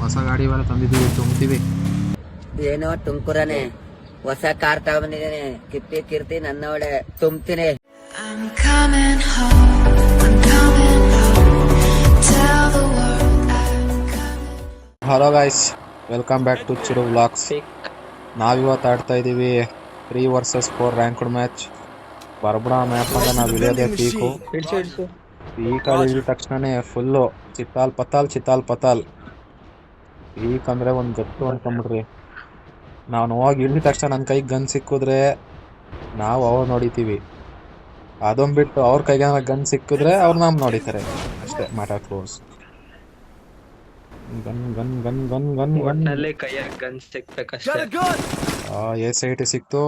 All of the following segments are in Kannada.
ಹೊಸ ಗಾಡಿ ಇವೆಲ್ಲ ತಂದಿದ್ದೀವಿ ತುಂಬ್ತೀವಿ. ಏನೋ ತುಮಕೂರನೆ ಹೊಸ ಕಾರ್ ತಗೊಂಡಿದ್ದೀನಿ ಕಿಪ್ಪಿ ಕಿರ್ತಿ ನನ್ನವಳೆ ತುಂಬ್ತೀನಿ. I'm coming home. I'm coming home. Tell the world I'm coming. Hello guys welcome back to Chiru vlogs ನಾವಿವತ್ತು ಆಡ್ತಾ ಇದ್ದೀವಿ. Three versus four ranked match Bermuda map ಅಂದ್ರೆ ನಾವು ಇಳಿಯೋದೇ ಪೀಕು ಪೀಕ್ ಇಳಿದ ತಕ್ಷಣನೇ ಫುಲ್ಲು ಚಿತ್ತಾಲ್ ಪತಾಲ್ ಚಿತ್ತಾಲ್ ಪತಾಲ್ ಪೀಕ್ ಅಂದ್ರೆ ಒಂದು ಗತ್ತು ಅನ್ಕೊಂಬಿಡ್ರಿ. ನಾನು ಹೋಗಿ ಇಳಿದ ತಕ್ಷಣ ನನ್ನ ಕೈಗೆ ಗನ್ ಸಿಕ್ಕಿದ್ರೆ ನಾವು ಅವ್ರು ನೋಡಿತೀವಿ. ಅದೊಂದ್ ಬಿಟ್ಟು ಅವ್ರ ಕೈಗೆ ಗನ್ ಸಿಕ್ಕಿದ್ರೆ ಅವ್ರು ನಮ್ ನೋಡಿತಾರೆ. ಅಷ್ಟೇ matter close gun gun gun gun gun gun ಕೈಯಾಗ ಗನ್ ಸಿಕ್ಬೇಕಷ್ಟೇ. ಎ ಸಿ ಐ ಟಿ ಸಿಕ್ತು.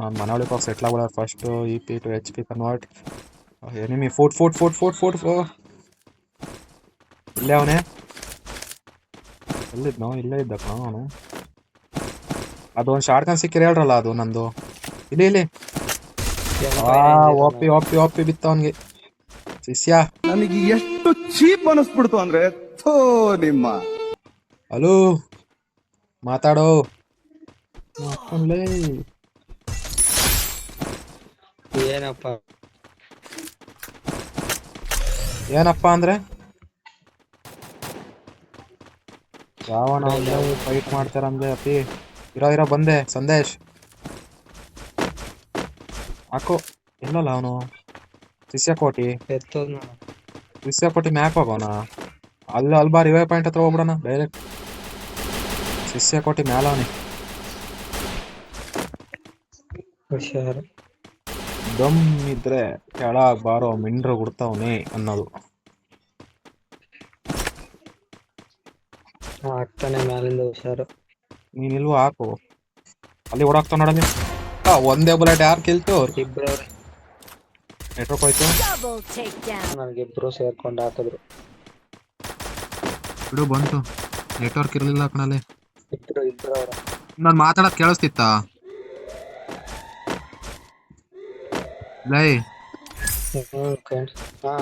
ನಾನು ಮನವಳಿಗೆ ಹೋಗಿ settle ಆಗ್ಬಿಡ first E P to H P convert enemy ಫೋಟ್ ಫೋಟ್ ಫೋಟ್ ಫೋಟ್ ಫೋಟ್ ಇಲ್ಲೇ ಅವನೇ. ಎಲ್ಲಿದ್ನೋ ಇಲ್ಲೇ ಇದ್ದ ಕಣ ಅವನು. ಅದು ಒಂದು ಶಾರ್ಟ್ ಕನ್ ಸಿಕ್ಕಿರ ಹೇಳ್ರಲ್ಲ ಅದು ನಂದು. ಇಲ್ಲಿ ಇಲ್ಲಿ. ಓಪಿ ಓಪಿ ಓಪಿ ಬಿತ್ತ ಅವನ್ಗೆ. ಶಿಷ್ಯ. ನನಗೆ ಎಷ್ಟು ಚೀಪ್ ಅನಿಸ್ಬಿಡ್ತು ಅಂದ್ರೆ ಥೋ ನಿಮ್ಮ. ಹಲೋ ಮಾತಾಡೋ. ಏನಪ್ಪ? ಏನಪ್ಪ ಅಂದ್ರೆ? ಯಾವನ ಫೈಟ್ ಮಾಡ್ತಾರಂದ್ರೆ ಅಪ್ಪಿ ಇರೋ ಇರೋ ಬಂದೆ ಸಂದೇಶ್. ಹಾಕೋ. ಎಲ್ಲಲ್ಲ ಅವನು? ಶಿಷ್ಯಕೋಟಿ. ಶಿಷ್ಯಕೋಟಿ ಮ್ಯಾಪ್ ಹೋಗೋಣ ಅಲ್ಲಿ ಅಲ್ಬಾ ರಿವೈ ಪಾಯಿಂಟ್ ಹತ್ರ ಹೋಗ್ಬಿಡೋಣ ಡೈರೆಕ್ಟ್ ಶಿಷ್ಯಕೋಟಿ ಮ್ಯಾಲ ಅವನಿ. ಹುಷಾರು. ದಮ್ ಇದ್ರೆ ಕೆಳಗ್ ಬಾರೋ ಮಿಂಡ್ರ ಗುಡ್ತಾವನೆ ಅನ್ನೋದು. ಆಗ್ತಾನೆ ಮ್ಯಾಲಿಂದ ಹುಷಾರು. ನೀನ್ ಇಲ್ವೋ ಹಾಕು. ಅಲ್ಲಿ ಓಡಾಕ್ತಾವ ನೋಡಲ್ಲಿ ಆ, ಒಂದೇ ಬುಲೆಟ್ ಯಾರು ಕಿಲ್ತು ಇಬ್ರು ನೆಟ್ವರ್ಕ್ ಹೋಯ್ತು. ನನಗೆ ಇಬ್ರು ಸೇರ್ಕೊಂಡು ಹಾಕಿದ್ರು. ಬಿಡು ಬಂತು. ನೆಟ್ವರ್ಕ್ ಇರಲಿಲ್ಲ ಕಣಲ್ಲಿ ಇಬ್ರು ಇಬ್ರು ಅವ್ರ ನಾನು ಮಾತಾಡೋದು ಕೇಳಿಸ್ತಿತ್ತಾ? ಲೈ. ಹ್ಮ್ ಹಾ.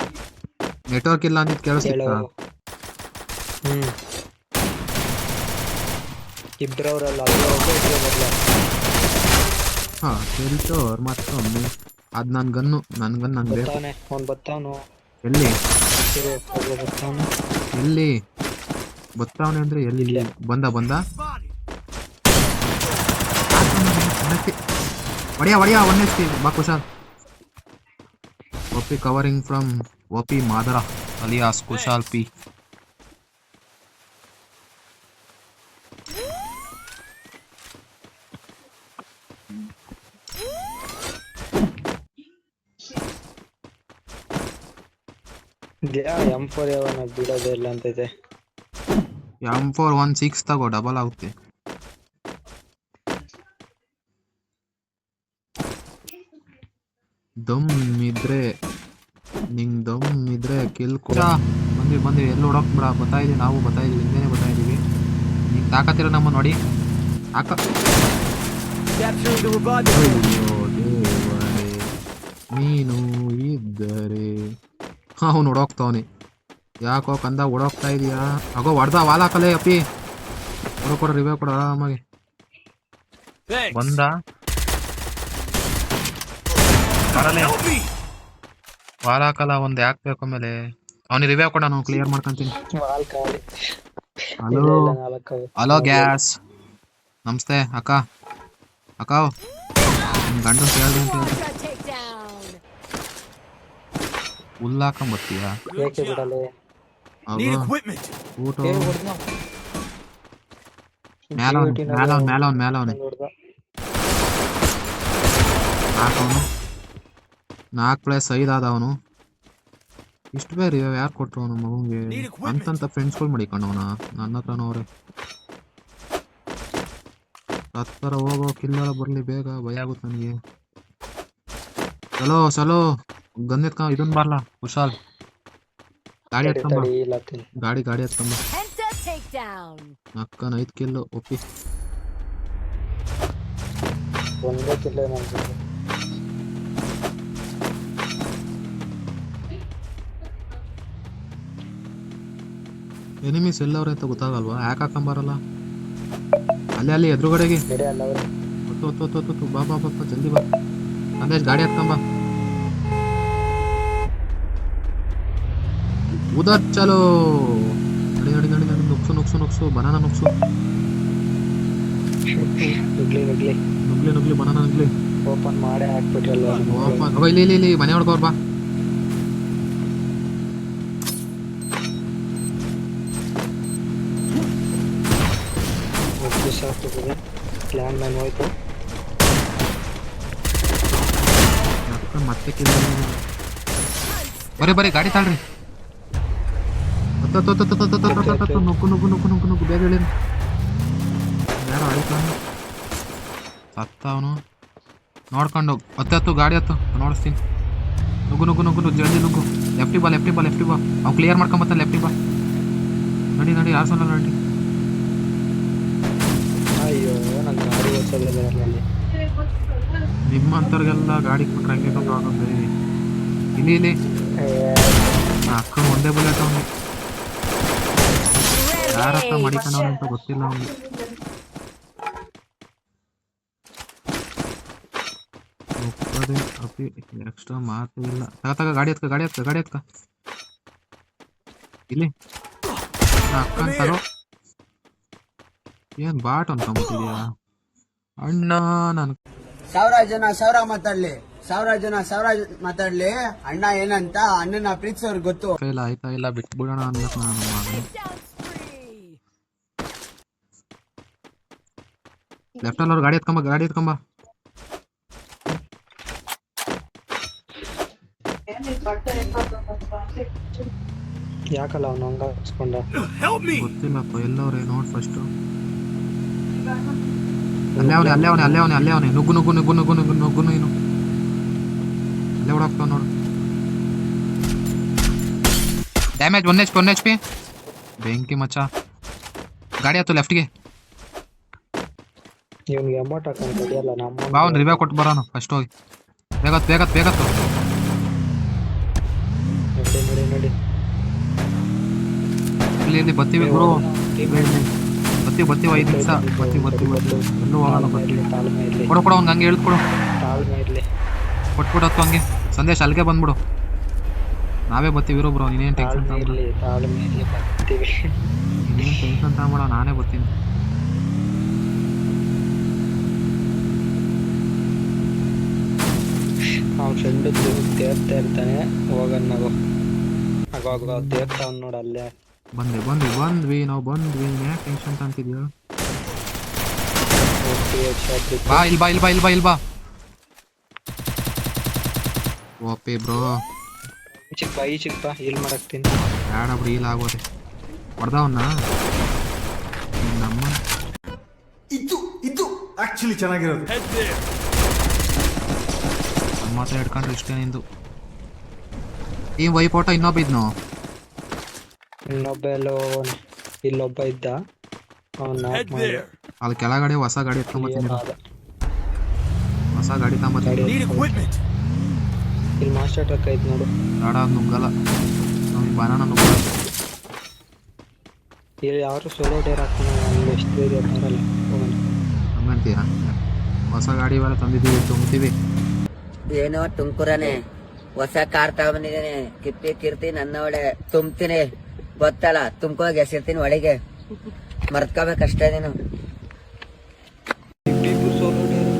ನೆಟ್ವರ್ಕ್ ಇಲ್ಲ ಅಂದಿದ್ದು ಕೇಳಿಸ್ತಿತ್ತ? ಹೇಳು ಹ್ಮ್. ಬರ್ಲ ಹಾ ಅದ್ ನನ್ ಗನ್ನು ನನ್ ಗನ್ ನಂಗೆ ಬೇಕು. ಬರ್ತಾವನೆ ಅವ್ನ್ ಬರ್ತಾವನು. ಎಲ್ಲಿ? ಇರು, ಒಬ್ಬ ಬರ್ತಾವ್ನೆ. ಎಲ್ಲಿ? ಬತ್ತಾವನೆ ಅಂದ್ರೆ ಎಲ್ಲಿ? ಇಲ್ಲೇ. ಬಂದ ಬಂದ? ಒಡಿಯ ಒಡಿಯ ಒನ್ ಎಸ್ ಬಾ Kushal. OP covering from OP Madar alias Kushal ಪಿ ಇದ್ಯಾ ಎಂ ಫೋರ್ ಯಾವನ ಬಿಡೋದೇ ಇಲ್ಲ ಅಂತೈತೆ ಎಂ ಫೋರ್ ಒನ್ ಸಿಕ್ಸ್ ತಗೋ ಡಬಲ್ ಆಗುತ್ತೆ. ದಮ್ ಇದ್ರೆ, ನಿಂಗ್ ದಮ್ ಇದ್ರೆ ಕಿಲ್ ಕೂಡ. ಬಂದ್ವಿ ಬಂದ್ವಿ ಎಲ್ಲಿ ಹೊಡಕ್ ಬಿಡ. ಬರ್ತಾ ಇದೀವಿ ನಾವು, ಬರ್ತಾ ಇದೀವಿ ಹಿಂದೆನೆ ಬರ್ತಾ ಇದೀವಿ. ನೀವು ತಾಕತ್ತಿರ ನಮ್ಮ ನೋಡಿ. ಹಾಕ. ನೀನು ಇದ್ದರೆ, ಅವನು ಹೊಡೋಗ್ತಾವನೆ ಯಾಕೋ ಕಂದ ಓಡೋಗ್ತಾ ಇದೀಯಾ? ಅಗೋ ಹೊಡ್ದ ವಾಲ್ ಹಾಕಲೇ ಅಪ್ಪಿ. ಕೊಡ ಕೊಡ ರಿವೇ ಕೊಡ ಆರಾಮಾಗಿ. ಬಂದ? ವಾಲ್ ಹಾಕಲ್ಲ ಒಂದ್ ಯಾಕೆ ಬೇಕು ಆಮೇಲೆ? ಅವನಿಗೆ ರಿವೇ ಕೊಡ ನಾವು ಕ್ಲಿಯರ್ ಮಾಡ್ಕೊಂತೀನಿ. ಹಲೋ. ಹಲೋ ಗ್ಯಾಸ್ ನಮಸ್ತೆ ಅಕ್ಕ. ಅಕ್ಕ ನಿಮ್ ಗಂಡನ್ ಕೇಳ್ದೆ ಅಂತ ಹೇಳಿ ಹುಲ್ಲು equipment. ಊಟ. ಮೇಲವನ್ ಮೇಲವನ್ ಮೇಲವನೆ ಹೊಡ್ದ. ನಾಲ್ಕವನು ನಾಲ್ಕು ಪ್ಲೇಸ್ ಐದು ಆದವನು ಇಷ್ಟು ಬೇರೆ ಇವಾಗ ಯಾರು ಕೊಟ್ಟರು ಅವನು ಮಗುಗೆ? ಅಂತಂತ ಫ್ರೆಂಡ್ಸ್ಗಳು ಮಾಡಿಕೊಂಡವನ ನನ್ನ ಹತ್ರನೂ ಅವ್ರೆ. ಹತ್ತರ ಹೋಗೋ ಕಿಲ್ಲೆಲ್ಲ ಬರಲಿ ಬೇಗ ಭಯ ಆಗುತ್ತೆ ನನಗೆ. ಚಲೋ ಚಲೋ. ಗಂದೆತ್ಕ ಇದನ್ ಬರಲ ಕುಶಾಲ್. ಗಾಡಿ ಹತ್ಕೊಂಬ ಗಾಡಿ ಗಾಡಿ ಹತ್ಕೊಂಬ ಅಕ್ಕನ ಐದು ಕಿಲ್ ಒಪ್ಪಿ. ಒಂದೇ ಕಿಲ್ಲು ಅನ್ಸುತ್ತೆ ಎನಿಮೀಸ್ ಎಲ್ಲವ್ರೆ ಅಂತ ಗೊತ್ತಾಗಲ್ವಾ? ಯಾಕೆ ಹಾಕೊಂಬರಲ್ಲ ಅಲ್ಲೇ ಅಲ್ಲಿ ಎದುರುಗಡೆಗೆ. ಹೊತ್ತು ಹೊತ್ತು ಹೊತ್ತು ಬಾ ಬಾ ಬಾ ಜಲ್ದಿ ಬಾ. ಅಂದೇಶ್ ಗಾಡಿ ಹತ್ಕೊಂಬ उधर चलो अरे अरे अरे अरे नुक्सो नुक्सो नुक्सो बनाना नुक्सो ನುಗ್ಲಿ ನುಗ್ಲಿ. ನುಗ್ಲಿ ನುಗ್ಲಿ ಬನಾನ ನುಗ್ಲಿ. ಓಪನ್ ಮಾಡೇ ಹಾಕ್ಬಿಟ್ರಲ್ಲ ಓಪನ್ ಅವ ಇಲ್ಲಿ ಇಲ್ಲಿ ಮನೆ ಹೊಡ್ಕೋರ್ ಬಾ. ಓಕೆ ಶಾಟ್ ಇದೆ ಮ್ಯಾನ್ ಹೋಯ್ತು. ಮತ್ತೆ ಕಿಲ್ಲ ಬರೀ ಗಾಡಿ ತಾಳ್ರಿ. ನುಗ್ಗು ನುಗ್ಗು ನುಗ್ಗು ನುಗ್ಗು ನುಗ್ಗು. ಬೇಗ ಹೇಳಿ ಯಾರು ಆಡಿತಾನ ಸತ್ತ ಅವನು. ನೋಡ್ಕೊಂಡು ಹೋಗಿ. ಹತ್ತು ಹತ್ತು ಗಾಡಿ ಹತ್ತು. ನೋಡಿಸ್ತೀನಿ ನುಗ್ಗು ನುಗ್ಗು ನುಗ್ಗು ಜಲ್ದಿ ನುಗ್ಗು. ಲೆಫ್ಟಿ ಬಾ ಲೆಫ್ಟಿ ಬಾ ಲೆಫ್ಟಿ ಬಾ. ಅವ್ನು ಕ್ಲಿಯರ್ ಮಾಡ್ಕೊಂಬತ್ತಾನೆ ಲೆಫ್ಟಿ ಬಾ. ನಡಿ ನಡಿ ಯಾರು ಸಲ ನಡಿ. ಅಯ್ಯೋ ನನ್ನ ಗಾಡಿ ನಿಮ್ಮಂಥವ್ರಿಗೆಲ್ಲ ಗಾಡಿ ಕೊಟ್ಟರೆ ಹಂಗೆ ಆಗುತ್ತೆ ಇಲ್ಲಿ ಇಲ್ಲಿ. ಅಕ್ಕ ಒಂದೇ ಬುಲೆಟ್ ಅವನು ಯಾರ ಹತ್ರ ಮಡಿಕೊಂಡವನು ಅಂತ ಗೊತ್ತಿಲ್ಲ ಅವನಿಗೆ. ಮುಪ್ಪದೆ ಅಪಿ ಎಕ್ಸ್ಟ್ರಾ ಮಾತು ಇಲ್ಲ. ತಗ ತಗ ಗಾಡಿ ಹತ್ಕ ಗಾಡಿ ಹತ್ಕ ಗಾಡಿ ಹತ್ಕ. ಇಲ್ಲಿ. ಅಕ್ಕ ತರೋ ಏನ್ ಬಾಟ್ ಅನ್ಕೊಂಬಿಟ್ಟಿದ್ಯಾ ಅಣ್ಣ ನಾನು ಸಾವಿರ ಜನ ಸಾವಿರ ಮಾತಾಡ್ಲಿ. ಸಾವಿರ ಜನ ಸಾವಿರ ಮಾತಾಡ್ಲಿ. ಅಣ್ಣ ಏನಂತ? ಅಣ್ಣನ ಪ್ರೀತಿಸೋರ್ಗೆ ಗೊತ್ತು. ಇಲ್ಲ ಆಯ್ತಾ ಇಲ್ಲ ಬಿಟ್ಬಿಡೋಣ ಅನ್ನಕ್ ನಾನು ಲೆಫ್ಟ್ ಅಲ್ಲಿ ಅವ್ರು ಗಾಡಿ ಎತ್ಕೊಂಬ ಗಾಡಿ ಎತ್ಕೊಂಬ ಯಾಕಲ್ಲ ಅವ್ನು ಹಂಗ ಗೊತ್ತಿಲ್ಲಪ್ಪ ಎಲ್ಲವ್ರೆ ನೋಡ್ ಫಸ್ಟ್ ಅಲ್ಲೇ ಅವನೇ ಅಲ್ಲೇ ಅವನೇ ಅಲ್ಲೇ ಅವನೇ ಅಲ್ಲೇ ಅವನೇ. ನುಗ್ಗು ನುಗ್ಗು ನುಗ್ಗು ನುಗ್ಗು ನುಗ್ಗು ನುಗ್ಗು ಏನು ಅಲ್ಲೇ ಓಡಾಕ್ತಾವ ನೋಡು. Damage one H P one H P ಬೆಂಕಿ ಮಚ್ಚ. ಗಾಡಿ ಆಯ್ತು ಲೆಫ್ಟ್ಗೆ ಇವ್ನಿಗೆ ಅಮೌಂಟ್ ಹಾಕೊಂಡು ಕಡಿಯಲ್ಲ ನಮ್ಮ ಬಾ ಒಂದು ರಿವ್ಯೂ ಕೊಟ್ಟು ಬರೋಣ ಫಸ್ಟ್ ಹೋಗಿ. ಬೇಗತ್ ಬೇಗತ್ ಬೇಗತ್ತು ನೋಡಿ ನೋಡಿ ನೋಡಿ. ಇಲ್ಲಿ ಇಲ್ಲಿ ಬರ್ತೀವಿ ಗುರು. ಬತ್ತಿ ಬರ್ತೀವಿ ಐದು ನಿಮಿಷ. ಬತ್ತಿ ಬತ್ತಿ ಬತ್ತಿ ಎಲ್ಲೂ ಹೋಗಲ್ಲ ಇರ್ಲಿ ಕೊಡು ಕೊಡು ಅವ್ನಿಗೆ ಹಂಗೆ ಹೇಳ್ಕೊಡು ತಾಳ್ಮೆ ಇರ್ಲಿ. ಕೊಟ್ಬಿಡು ಹತ್ತು ಹಂಗೆ. ಸಂದೇಶ ಅಲ್ಲಿಗೆ ಬಂದ್ಬಿಡು. ನಾವೇ ಬತ್ತೀವಿ ಇರೋ ಬ್ರೋ ನೀನೇನು ಟೆನ್ಷನ್ ತಗೊಂಡು ನೀನೇನು ಟೆನ್ಷನ್ ತಗೊಂಬೇಡ ನಾನೇ ಬರ್ತೀನಿ. ಅವ್ನ ಫ್ರೆಂಡ್ ತೇರ್ತಾ ಇರ್ತಾನೆ ಹೋಗೋಣ ನಾವು ನೋಡಿ ಅವ್ನು ನೋಡ ಅಲ್ಲೇ. ಬಂದ್ವಿ ಬಂದ್ವಿ ಬಂದ್ವಿ ನಾವು ಬಂದ್ವಿ. ಯಾಕೆ ಟೆನ್ಷನ್ ತಂತಿದ್ಯಾ. ಬಾ ಇಲ್ ಬಾ ಇಲ್ ಬಾ ಇಲ್ ಬಾ ಇಲ್ ಬಾ. OP bro. ಈ ಚಿಕ್ಕ ಬಾ ಈ ಚಿಕ್ಕ ಬಾ ಇಲ್ಲಿ ಮಾಡಾಕ್ತೀನಿ ಬೇಡ ಬಿಡಿ ಇಲ್ಲ ಆಗೋದೆ. ಹೊಡೆದವನ್ನ ನಮ್ಮ ಇದು ಇದು ಆಕ್ಚುಲಿ ಚೆನ್ನಾಗಿರೋದು. ನಮ್ಮ ಹತ್ರ ಹಿಡ್ಕೊಂಡ್ರೆ ಇಷ್ಟೇ ನಿಂದು. ಈ ವೈಪೋಟ ಇನ್ನೊಬ್ಬ ಇದ್ನು? ಇನ್ನೊಬ್ಬ ಎಲ್ಲೋ. ಇಲ್ಲೊಬ್ಬ ಇದ್ದ. ಅವ್ನ ಅಲ್ಲಿ ಕೆಳಗಡೆ ಹೊಸ ಗಾಡಿ ಎತ್ಕೊಂಬತ್ತೀನಿ ಹೊಸ ಗಾಡಿ ತಗೊಂಬತ್ತೀನಿ ಇಲ್ಲಿ ಮಾಸ್ಟರ್ ಟ್ರಕ್ ಐತ್ ನೋಡು. ಅದ್ ನುಗ್ಗಲ್ಲ. ನಮಗೆ ಬನಾನ ನುಗ್ಗಲ್ಲ. ಇಲ್ಲಿ ಯಾರು ಸೋಲೋ ಡೇರ್ ಹಾಕೋಣ ನಮ್ಗೆ ಎಷ್ಟು ಇದೆ ಬರಲ್ಲ ಹೋಗೋಣ. ಹಂಗಂತೀಯ ಹೊಸ ಗಾಡಿ ಇವೆಲ್ಲ ತಂದಿದ್ದೀವಿ ತುಂಬ್ತೀವಿ. ಏನೋ ತುಮಕೂರನೆ. ಹೊಸ ಕಾರ್ ತಗೊಂಡಿದ್ದೀನಿ ಕಿಪ್ಪಿ ಕಿರ್ತಿ ನನ್ನ ಒಳ್ಳೆ ತುಂಬ್ತೀನಿ. ಗೊತ್ತಲ್ಲ ತುಮ್ಕೋಗಿ ಎಸಿರ್ತೀನಿ ಒಳಗೆ. ಮರ್ತ್ಕೋಬೇಕಷ್ಟೇ ನೀನು.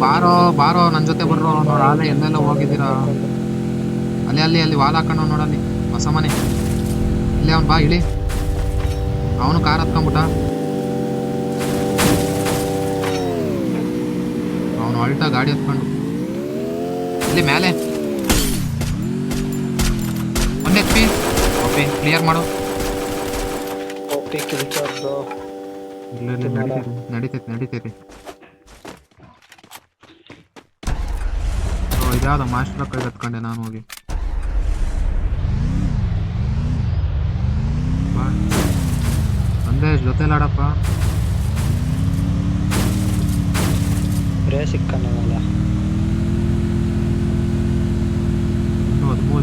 ಬಾರೋ ಬಾರೋ ನನ್ನ ಜೊತೆ ಬರ್ರೋ ನೋಡ. ಆಲೆ ಎಲ್ಲೆಲ್ಲ ಹೋಗಿದ್ದೀರಾ? ಅಲ್ಲಿ ಅಲ್ಲಿ ಅಲ್ಲಿ ವಾಲ್ ಹಾಕೊಂಡು ನೋಡಲ್ಲಿ ಹೊಸ ಮನೆ. ಇಲ್ಲೇ ಅವ್ನು ಬಾ, ಇಳಿ. ಅವನು ಕಾರ್ ಹತ್ಕೊಂಬಿಟ್ಟ ಅವನು ಅಲ್ಟ ಗಾಡಿ ಹತ್ಕೊಂಡು. ಇಲ್ಲಿ ಮೇಲೆ. One H P. Okay clear ಮಾಡು. ನಡೀತೈತೆ ನಡೀತೈತೆ ನಡೀತೈತೆ. ಓ ಇದ್ಯಾವ್ದು ಮಾಸ್ಟರ್ ಕೈ ಹತ್ಕೊಂಡೆ ನಾನು ಹೋಗಿ. ಬಾ. ಸಂದೇಶ್ ಜೊತೆಲಾಡಪ್ಪ ರೇ ಸಿಕ್ಕನಲ್ಲ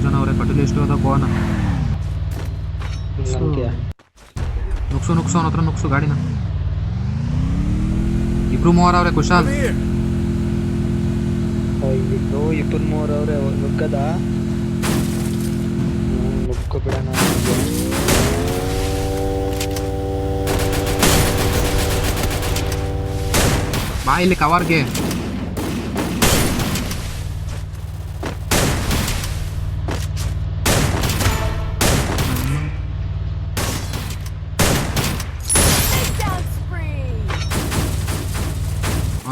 ಜನ ಅವರೇ ಕಟಲಿ ಎಷ್ಟು ಅದ ಕೋನ ನುಕ್ಸು. ನುಕ್ಸು ಅವನ ಹತ್ರ ನುಗ್ಸು ಗಾಡಿನ. ಇಬ್ರು ಮೂವರ್ ಅವ್ರೆ ಕುಶಾಲ್. ಅಯ್ಯೋ ಮೂರು ಅವ್ರೆ ನುಗ್ಗದ? ಹ್ಮ್, ನುಗ್ಗು ಬಿಡೋಣ ಬಾ ಇಲ್ಲಿ ಕವರ್ಗೆ.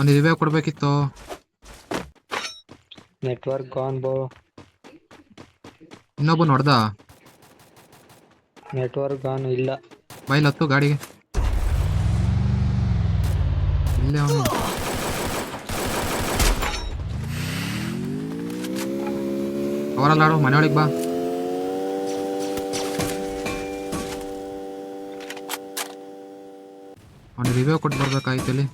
ಅವನು ರಿವೇ ಕೊಡ್ಬೇಕಿತ್ತು. ನೆಟ್ವರ್ಕ್ ಆನ್ ಬೋ ಇನ್ನೊಬ್ಬ ನೋಡ್ದ? ನೆಟ್ವರ್ಕ್ ಆನ್ ಇಲ್ಲ. ಬೈಲ್ ಹತ್ತು ಗಾಡಿಗೆ. ಇಲ್ಲೇ ಅವನು. ಅವರಲ್ಲ ಆಡು ಮನೆಯೊಳಗೆ ಬಾ. ಅವನು ರಿವ್ಯೂ ಕೊಟ್ಟು ಬರ್ಬೇಕಾಯ್ತು ಇಲ್ಲಿ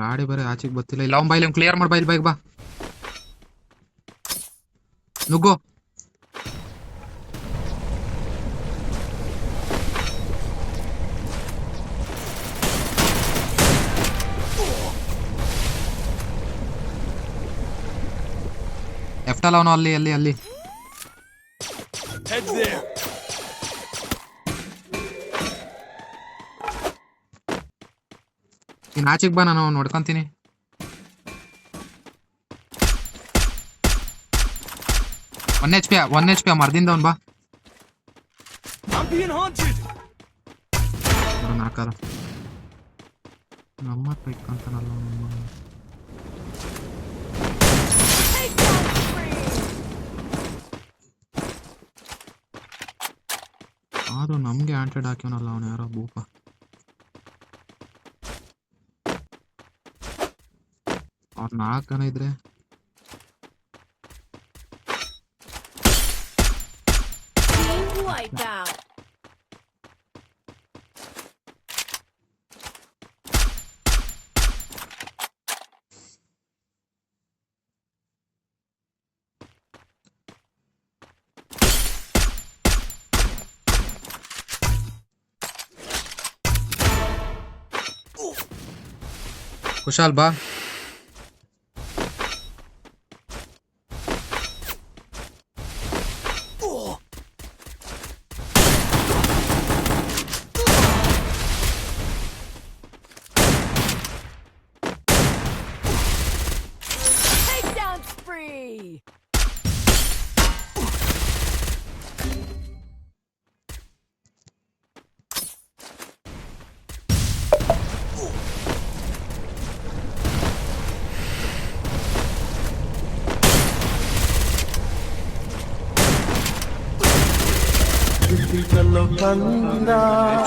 ಗಾಡಿ ಬೇರೆ ಆಚೆಗೆ ಬತ್ತಿಲ್ಲ ಇಲ್ಲ, ಅವ್ನ ಬೈಲ್ ಕ್ಲಿಯರ್ ಮಾಡಿ ಬೈಲ್ ಬೈಕ್ ಬಾ. ನುಗ್ಗು. ಲೆಫ್ಟ್ ಅಲ್ಲ ಅವನು ಅಲ್ಲಿ ಅಲ್ಲಿ ಅಲ್ಲಿ. ಆಚೆಗೆ ಬಾ ನಾನು ನೋಡ್ಕೊಂತೀನಿ. One H P one H P ಮರ್ದಿಂದ ಅವ್ನು ಬಾ. ನಮ್ಮ ಅವ್ನು. ಆದ್ರೂ ನಮ್ಗೆ ಆಂಟೆಡ್ ಹಾಕ್ಯವನಲ್ಲ ಅವನು, ಯಾರೋ ಭೂಪ. ಅವ್ರು ನಾಲ್ಕು ಜನ ಇದ್ರೆ Team wiped んだ。